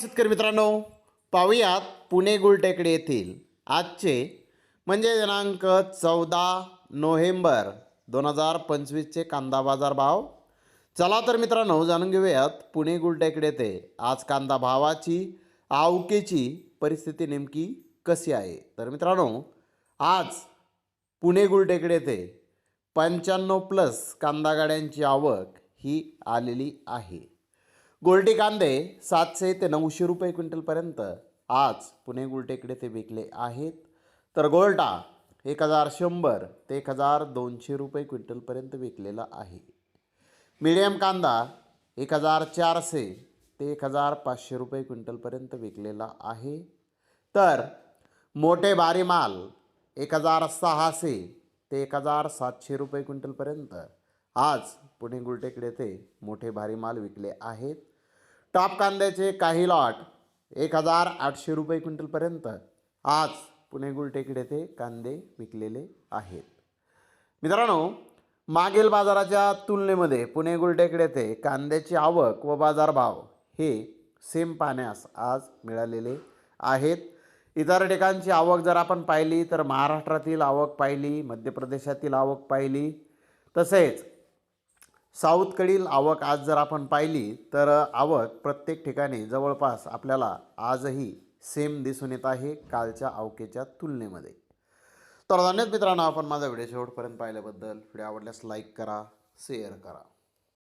शेतकरी मित्रांनो पाहूयात पुणे गुलटेकडे येथील आजचे म्हणजे दिनांक चौदा नोव्हेंबर दोन हजार पंचवीसचे कांदा बाजार भाव चला तर मित्रांनो जाणून घेऊयात पुणे गुलटेकडे येथे आज कांदा भावाची आवकेची परिस्थिती नेमकी कशी आहे. तर मित्रांनो आज पुणे गुलटेकडे येथे पंच्याण्णव प्लस कांदा गाड्यांची आवक ही आलेली आहे. गोल्टी कांदे सातशे ते नऊशे रुपये क्विंटलपर्यंत आज पुणे गुलटेकडे ते विकले आहेत. तर गोल्टा एक हजार शंभर ते एक हजार दोनशे रुपये क्विंटलपर्यंत विकलेला आहे. मीडियम कांदा एक हजार चारशे ते एक हजार पाचशे रुपये क्विंटलपर्यंत विकलेला आहे. तर मोठे भारी माल एक हजार सहाशे ते एक हजार सातशे रुपये क्विंटलपर्यंत आज पुणे गुलटेकडे ते मोठे भारी माल विकले आहेत. टॉप कांद्याचे काही लॉट एक हजार आठशे रुपये क्विंटलपर्यंत. आज पुणे गुलटेकडे ते कांदे विकलेले आहेत. मित्रांनो मागील बाजाराच्या तुलनेमध्ये पुणे गुलटेकडे ते कांद्याची आवक व बाजारभाव हे सेम पाहण्यास आज मिळालेले आहेत. इतर ठिकाणची आवक जर आपण पाहिली तर महाराष्ट्रातील आवक पाहिली मध्य प्रदेशातील आवक पाहिली. तसेच साऊथकडील आवक आज जर आपण पाहिली तर आवक प्रत्येक ठिकाणी जवळपास आपल्याला आजही सेम दिसून येत आहे कालच्या आवकेच्या तुलनेमध्ये. तर धन्यवाद मित्रांनो आपण माझा व्हिडिओ शेवटपर्यंत पाहिल्याबद्दल. व्हिडिओ आवडल्यास लाईक करा शेअर करा.